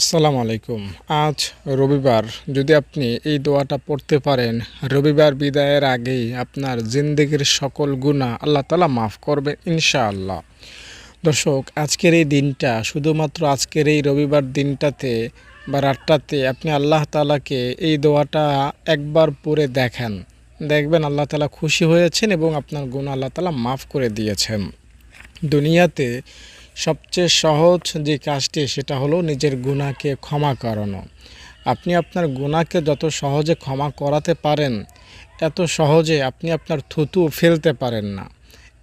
আসসালামু আলাইকুম। আজ রবিবার, যদি আপনি এই দোয়াটা পড়তে পারেন, রবিবার বিদায়ের আগেই আপনার জিন্দগির সকল গুণা আল্লাহ তালা মাফ করবেন ইনশাআল্লাহ। দর্শক, আজকের এই দিনটা শুধুমাত্র আজকের এই রবিবার দিনটাতে বা রাতটাতে আপনি আল্লাহ তালাকে এই দোয়াটা একবার পরে দেখেন। দেখবেন আল্লাহ তালা খুশি হয়েছেন এবং আপনার গুণা আল্লাহ তালা মাফ করে দিয়েছেন। দুনিয়াতে সবচেয়ে সহজ যে কাজটি, সেটা হলো নিজের গুণাকে ক্ষমা করানো। আপনি আপনার গুণাকে যত সহজে ক্ষমা করাতে পারেন, এত সহজে আপনি আপনার থুতু ফেলতে পারেন না।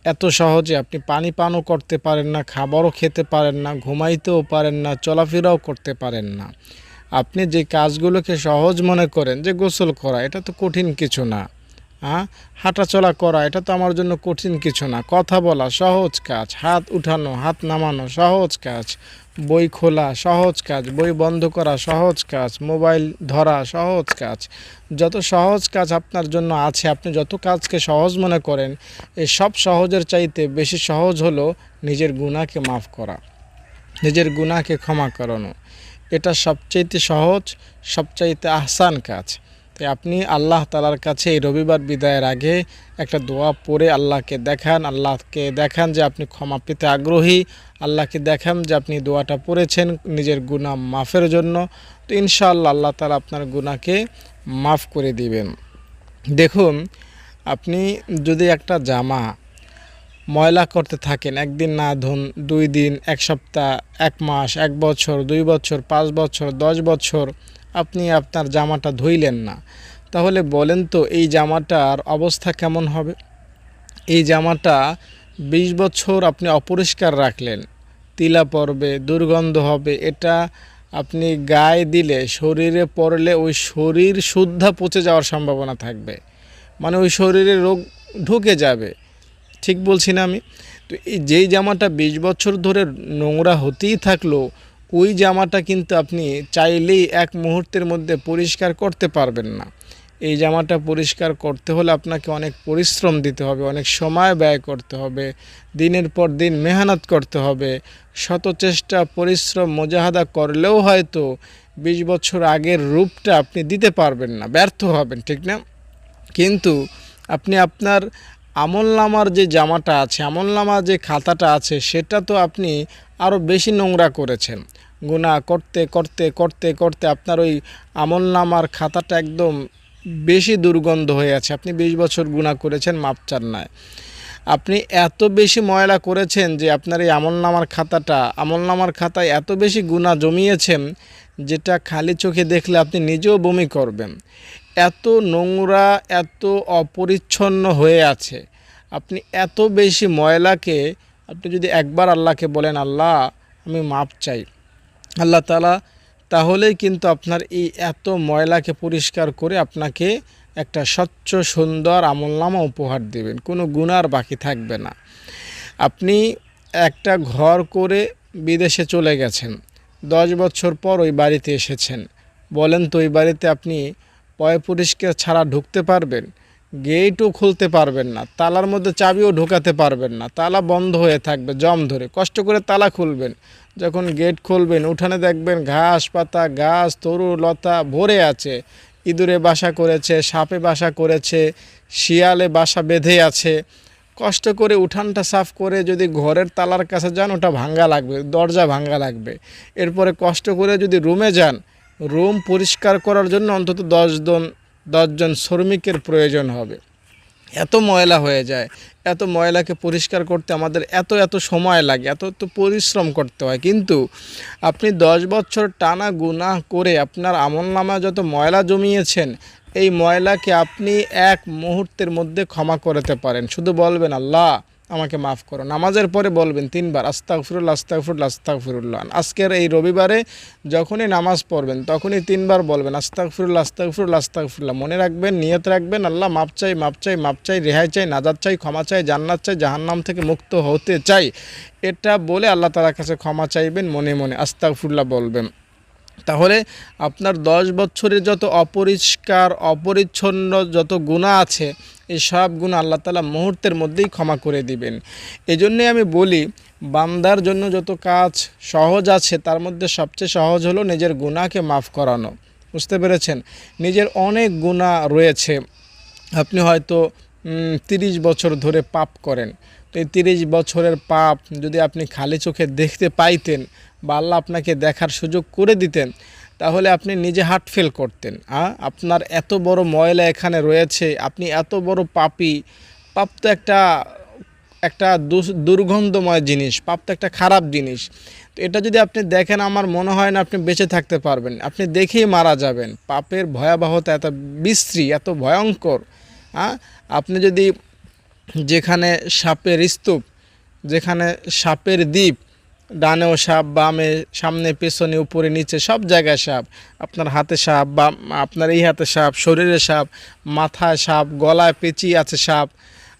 এত সহজে আপনি পানি পানও করতে পারেন না, খাবারও খেতে পারেন না, ঘুমাইতেও পারেন না, চলাফেরাও করতে পারেন না। আপনি যে কাজগুলোকে সহজ মনে করেন, যে গোসল করা, এটা তো কঠিন কিছু না। হ্যাঁ? হাঁটাচলা করা, এটা তো আমার জন্য কঠিন কিছু না। কথা বলা, সহজ কাজ। হাত উঠানো, হাত নামানো, সহজ কাজ। বই খোলা, সহজ কাজ। বই বন্ধ করা, সহজ কাজ। মোবাইল ধরা, সহজ কাজ। যত সহজ কাজ আপনার জন্য আছে, আপনি যত কাজকে সহজ মনে করেন এই সব সহজের চাইতে বেশি সহজ হলো নিজের গুণাকে মাফ করা, নিজের গুণাকে ক্ষমা করানো। এটা সবচাইতে সহজ, সবচাইতে আহসান কাজ। তাই আপনি আল্লাহ তালার কাছে এই রবিবার বিদায়ের আগে একটা দোয়া পড়ে আল্লাহকে দেখান আল্লাহকে দেখান যে আপনি ক্ষমা পেতে আগ্রহী, আল্লাহকে দেখান যে আপনি দোয়াটা পড়েছেন নিজের গুণা মাফের জন্য। তো ইনশাআল্লাহ আল্লাহ তালা আপনার গুণাকে মাফ করে দিবেন। দেখুন, আপনি যদি একটা জামা ময়লা করতে থাকেন, একদিন না ধুন, দুই দিন, এক সপ্তাহ, এক মাস, এক বছর, দুই বছর, পাঁচ বছর, দশ বছর আপনি আপনার জামাটা ধুইলেন না। তাহলে বলেন তো, এই জামাটার অবস্থা কেমন হবে? এই জামাটা বিশ বছর আপনি অপরিষ্কার রাখলেন। তিলা পড়বে দুর্গন্ধ হবে, এটা আপনি গায়ে দিলে, শরীরে পড়লে ওই শরীর শুদ্ধা পচে যাওয়ার সম্ভাবনা থাকবে। মানে ওই শরীরে রোগ ঢুকে যাবে। ঠিক বলছি না আমি? তো এই যেই জামাটা বিশ বছর ধরে নোংরা হতেই থাকল ওই জামাটা কিন্তু আপনি চাইলেই এক মুহূর্তের মধ্যে পরিষ্কার করতে পারবেন না। এই জামাটা পরিষ্কার করতে হলে আপনাকে অনেক পরিশ্রম দিতে হবে, অনেক সময় ব্যয় করতে হবে, দিনের পর দিন মেহনত করতে হবে। শত চেষ্টা, পরিশ্রম, মোজাহাদা করলেও হয়তো বিশ বছর আগের রূপটা আপনি দিতে পারবেন না, ব্যর্থ হবেন, ঠিক না? কিন্তু আপনি আপনার আমলনামার যে জামাটা আছে, আমলনামার যে খাতাটা আছে, সেটা তো আপনি আরও বেশি নোংরা করেছেন। গুণা করতে করতে করতে করতে আপনার ওই আমলনামার খাতাটা একদম বেশি দুর্গন্ধ হয়ে আছে। আপনি বিশ বছর গুণা করেছেন মাপ চান নয় আপনি এত বেশি ময়লা করেছেন যে আপনার এই আমলনামার খাতাটা আমলনামার খাতায় এত বেশি গুণা জমিয়েছেন যেটা খালি চোখে দেখলে আপনি নিজেও বমি করবেন। এত নোংরা, এত অপরিচ্ছন্ন হয়ে আছে। আপনি এত বেশি ময়লাকে আপনি যদি একবার আল্লাহকে বলেন, আল্লাহ, আমি মাপ চাই। আল্লাহ তালা তাহলেই কিন্তু আপনার এই এত ময়লাকে পরিষ্কার করে আপনাকে একটা স্বচ্ছ, সুন্দর আমলনামা উপহার দেবেন। কোনো গুণার বাকি থাকবে না। আপনি একটা ঘর করে বিদেশে চলে গেছেন, দশ বছর পর ওই বাড়িতে এসেছেন। বলেন তো, ওই বাড়িতে আপনি পয় পরিষ্কার ছাড়া ঢুকতে পারবেন? গেটও খুলতে পারবেন না, তালার মধ্যে চাবিও ঢোকাতে পারবেন না, তালা বন্ধ হয়ে থাকবে, জম ধরে। কষ্ট করে তালা খুলবেন, যখন গেট খুলবেন, উঠানে দেখবেন ঘাস পাতা, গাছ, তরু, লতা ভরে আছে। ইঁদুরে বাসা করেছে, সাপে বাসা করেছে, শিয়ালে বাসা বেঁধে আছে। কষ্ট করে উঠানটা সাফ করে যদি ঘরের তালার কাছে যান, ওটা ভাঙ্গা লাগবে, দরজা ভাঙ্গা লাগবে। এরপরে কষ্ট করে যদি রুমে যান, রুম পরিষ্কার করার জন্য অন্তত দশজন দশজন শ্রমিকের প্রয়োজন হবে। এত ময়লা হয়ে যায়, এত ময়লাকে পরিষ্কার করতে আমাদের এত এত সময় লাগে, এত এত পরিশ্রম করতে হয়। কিন্তু আপনি দশ বছর টানা গুণা করে আপনার আমল নামা যত ময়লা জমিয়েছেন, এই ময়লাকে আপনি এক মুহূর্তের মধ্যে ক্ষমা করতে পারেন। শুধু বলবেন, আল্লাহ আমাকে মাফ করো। নামাজের পরে বলবেন তিনবার, আস্তাগফিরুল্লাহ আস্তাগফিরুল্লাহ আস্তাগফিরুল্লাহ। আজকের এই রবিবারে যখনই নামাজ পড়বেন, তখনই তিনবার বলবেন, আস্তাগফিরুল্লাহ আস্তাগফিরুল্লাহ আস্তাগফিরুল্লাহ। মনে রাখবেন, নিয়ত রাখবেন, আল্লাহ মাপ চাই মাপ চাই মাপ চাই, রেহাই চাই নাজাদ চাই, ক্ষমা চাই, জান্নাত চাই, জাহান্নাম থেকে মুক্ত হতে চাই। এটা বলে আল্লাহ তালার কাছে ক্ষমা চাইবেন মনে মনে, আস্তাগফিরুল্লাহ বলবেন। তাহলে আপনার দশ বছরের যত অপরিষ্কার, অপরিচ্ছন্ন যত গুণা আছে এই সব গুণ আল্লাহ তালা মুহূর্তের মধ্যেই ক্ষমা করে দিবেন। এই জন্যে আমি বলি, বান্দার জন্য যত কাজ সহজ আছে, তার মধ্যে সবচেয়ে সহজ হলো নিজের গুণাকে মাফ করানো। বুঝতে পেরেছেন? নিজের অনেক গুণা রয়েছে। আপনি হয়তো তিরিশ বছর ধরে পাপ করেন। তো এই তিরিশ বছরের পাপ যদি আপনি খালি চোখে দেখতে পাইতেন বা আল্লাহ আপনাকে দেখার সুযোগ করে দিতেন তাহলে আপনি নিজে হার্ট ফেল করতেন আপনার এত বড় ময়লা এখানে রয়েছে, আপনি এত বড় পাপি, পাপ তো একটা একটা দুর্গন্ধময় জিনিস, পাপ তো একটা খারাপ জিনিস। তো এটা যদি আপনি দেখেন, আমার মনে হয় না আপনি বেঁচে থাকতে পারবেন। আপনি দেখেই মারা যাবেন। পাপের ভয়াবহতা এত বিশ্রী, এত ভয়ঙ্কর হ্যাঁ আপনি যদি যেখানে সাপের স্তূপ, যেখানে সাপের দ্বীপ ডানেও সাপ, বামে, সামনে, পেছনে, উপরে, নিচে, সব জায়গায় সাপ। আপনার হাতে সাপ, বা আপনার এই হাতে সাপ, শরীরে সাপ, মাথায় সাপ, গলায় পেঁচি আছে সাপ,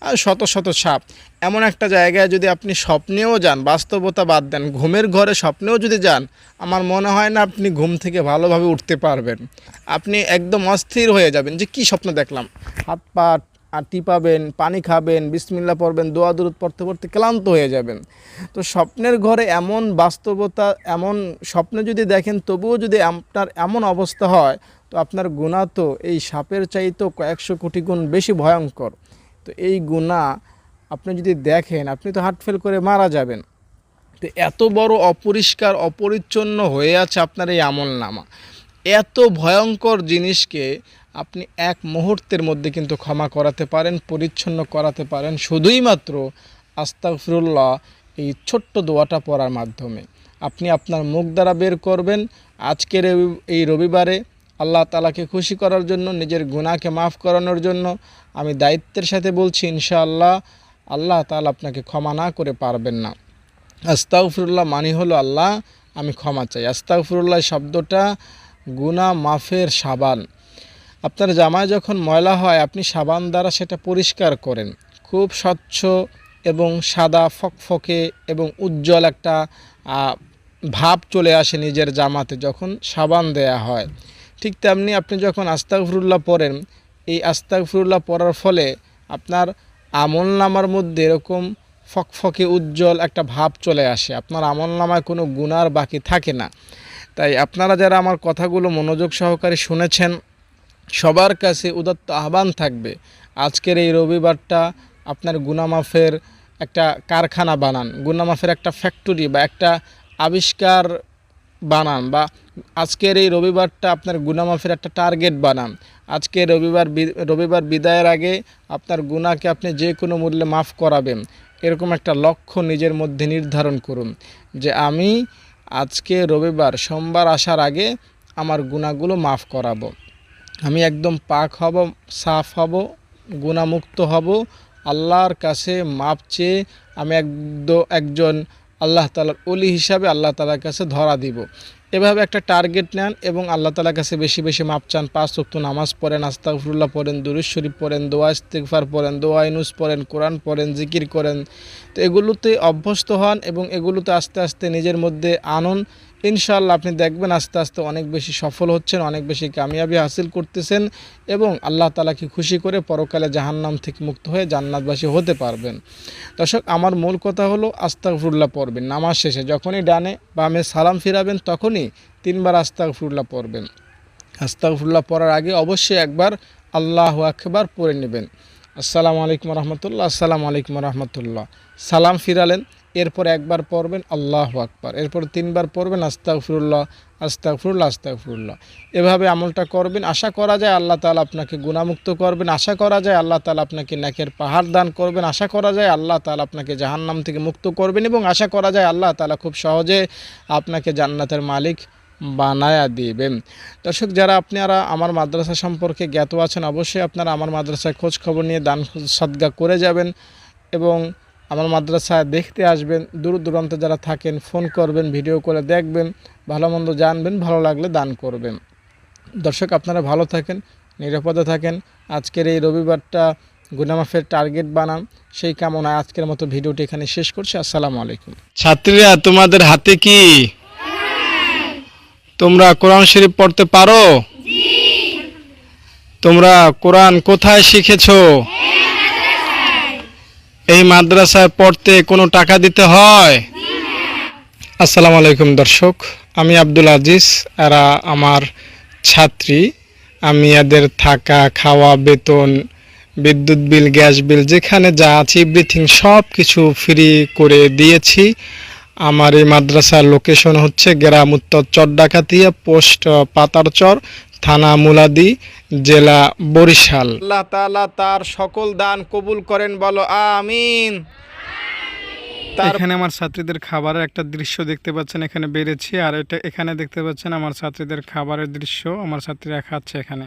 আর শত শত সাপ। এমন একটা জায়গায় যদি আপনি স্বপ্নেও যান, বাস্তবতা বাদ দেন, ঘুমের ঘরে স্বপ্নেও যদি যান, আমার মনে হয় না আপনি ঘুম থেকে ভালোভাবে উঠতে পারবেন। আপনি একদম অস্থির হয়ে যাবেন যে কি স্বপ্ন দেখলাম? হাত পা আর টিপাবেন পানি খাবেন বিসমিল্লা পড়বেন, দোয়া দূরত পড়তে পড়তে ক্লান্ত হয়ে যাবেন। তো স্বপ্নের ঘরে এমন বাস্তবতা, এমন স্বপ্নে যদি দেখেন, তবুও যদি আপনার এমন অবস্থা হয়, তো আপনার গুণা তো এই সাপের চাইতেও কয়েকশো কোটি গুণ বেশি ভয়ঙ্কর। তো এই গুণা আপনি যদি দেখেন, আপনি তো হার্ট ফেল করে মারা যাবেন। তো এত বড় অপরিষ্কার, অপরিচ্ছন্ন হয়ে আছে আপনার এই আমল নামা এত ভয়ঙ্কর জিনিসকে আপনি এক মুহূর্তের মধ্যে কিন্তু ক্ষমা করাতে পারেন, পরিচ্ছন্ন করাতে পারেন। শুধুই মাত্র আস্তাগফিরুল্লাহ, এই ছোট্ট দোয়াটা পড়ার মাধ্যমে। আপনি আপনার মুখ দ্বারা বের করবেন। আজকের এই- রবিবারে আল্লাহ তালাকে খুশি করার জন্য, নিজের গুণাকে মাফ করানোর জন্য আমি দায়িত্বের সাথে বলছি, ইনশাআল্লাহ আল্লাহ তালা আপনাকে ক্ষমা না করে পারবেন না। আস্তাগফিরুল্লাহ মানে হলো আল্লাহ আমি ক্ষমা চাই। আস্তাগফিরুল্লাহ শব্দটা গুনাহ মাফের সাবান। আপনার জামায় যখন ময়লা হয়, আপনি সাবান দ্বারা সেটা পরিষ্কার করেন। খুব স্বচ্ছ এবং সাদা, ফকফকে এবং উজ্জ্বল একটা ভাব চলে আসে নিজের জামাতে যখন সাবান দেয়া হয়। ঠিক তেমনি আপনি যখন আস্তাগফিরুল্লাহ পড়েন, এই আস্তাগফিরুল্লাহ পড়ার ফলে আপনার আমল নামার মধ্যে এরকম ফকফকে উজ্জ্বল একটা ভাব চলে আসে। আপনার আমল নামায় কোনো গুনার বাকি থাকে না। তাই আপনারা যারা আমার কথাগুলো মনোযোগ সহকারে শুনেছেন সবার কাছে উদাত্ত আহ্বান থাকবে, আজকের এই রবিবারটা আপনার গুনামাফের একটা কারখানা বানান, গুনামাফের একটা ফ্যাক্টরি বা একটা আবিষ্কার বানান বা আজকের এই রবিবারটা আপনার গুনামাফের একটা টার্গেট বানান। আজকে রবিবার রবিবার বিদায়ের আগে আপনার গুনাকে আপনি যে কোনো মূল্যে মাফ করাবেন। এরকম একটা লক্ষ্য নিজের মধ্যে নির্ধারণ করুন যে আমি আজকে রবিবার, সোমবার আসার আগে আমার গুণাগুলো মাফ করাবো। আমি একদম পাক হব, সাফ হব, গুণামুক্ত হব, আল্লাহর কাছে মাপ চেয়ে আমি একজন আল্লাহ তালার অলি হিসাবে আল্লাহ তালার কাছে ধরা দিব। এভাবে একটা টার্গেট নেন এবং আল্লাহ তালার কাছে বেশি বেশি মাপ চান। পাঁচ ওয়াক্ত নামাজ পড়েন, আস্তাগফিরুল্লাহ পড়েন দুরুজ শরীফ পড়েন, দোয়া ইস্তেগফার পড়েন, দোয়া ইনুস পড়েন, কোরআন পড়েন, জিকির করেন। তো এগুলোতে অভ্যস্ত হন এবং এগুলোতে আস্তে আস্তে নিজের মধ্যে আনন ইনশাআল্লাহ আপনি দেখবেন আস্তে আস্তে অনেক বেশি সফল হচ্ছেন, অনেক বেশি কামিয়াবি হাসিল করতেছেন এবং আল্লাহ তালাকে খুশি করে পরকালে জাহান্নাম থেকে মুক্ত হয়ে জান্নাতবাসী হতে পারবেন। দর্শক, আমার মূল কথা হলো আস্তাগফিরুল্লাহ পড়বেন নামাজ শেষে। যখনই ডানে বামে সালাম ফিরাবেন তখনই তিনবার আস্তাগফিরুল্লাহ পড়বেন। আস্তাগফিরুল্লাহ পড়ার আগে অবশ্যই একবার আল্লাহ আকবার পড়ে নেবেন। আসসালামু আলাইকুম রহমতুল্লাহ। আসসালামু আলাইকুম রহমতুল্লাহ। সালাম ফিরালেন, এরপর একবার পড়বেন আল্লাহ আকবার, এরপর তিনবার পড়বেন আস্তাগফিরুল্লাহ আস্তাগফিরুল্লাহ আস্তাগফিরুল্লাহ। এভাবে আমলটা করবেন, আশা করা যায় আল্লাহ তাআলা আপনাকে গুণামুক্ত করবেন, আশা করা যায় আল্লাহ তালা আপনাকে নেকের পাহাড় দান করবেন, আশা করা যায় আল্লাহ তালা আপনাকে জাহান্নাম থেকে মুক্ত করবেন এবং আশা করা যায় আল্লাহ তালা খুব সহজে আপনাকে জান্নাতের মালিক বানায়া দিবেন। দর্শক, যারা আপনারা আমার মাদ্রাসা সম্পর্কে জ্ঞাত আছেন, অবশ্যই আপনারা আমার মাদ্রাসায় খোঁজ খবর নিয়ে দান সদ্গা করে যাবেন এবং আমার মাদ্রাসায় দেখতে আসবেন দূর দূরান্তে যারা থাকেন ফোন করবেন ভিডিও করে দেখবেন ভালো মন্দ জানবেন ভালো লাগলে দান করবেন। দর্শক আপনারা ভালো থাকেন নিরাপদে থাকেন। আজকের এই রবিবারটা গুনামাফের টার্গেট বানান। সেই কামনায় আজকের মতো ভিডিওটি এখানে শেষ করছি। আসসালামু আলাইকুম। ছাত্রীরা তোমাদের হাতে কি? তোমরা কোরআন শরীফ পড়তে পারো? তোমরা কোরআন কোথায় শিখেছো? এই মাদ্রাসায় পড়তে কোনো টাকা দিতে হয়? আসসালামু আলাইকুম দর্শক, আমি আব্দুল আজিজ, এরা আমার ছাত্রী। আমি এদের থাকা, খাওয়া, বেতন, বিদ্যুৎ বিল, গ্যাস বিল, যেখানে যা আছে এভরিথিং সব কিছু ফ্রি করে দিয়েছি। আমার এই মাদ্রাসার লোকেশন হচ্ছে গ্রাম উত্তর চর, ডাকাতিয়া, পোস্ট, পাতারচর থানা মুলাদি জেলা বরিশাল। আল্লাহ তাআলা তার সকল দান কবুল করেন বলো আমিন। এখানে আমার ছাত্রীদের খাবারের একটা দৃশ্য দেখতে পাচ্ছেন এখানে বেড়েছি আর এটা এখানে দেখতে পাচ্ছেন আমার ছাত্রীদের খাবারের দৃশ্য আমার ছাত্রীরা খাচ্ছে এখানে।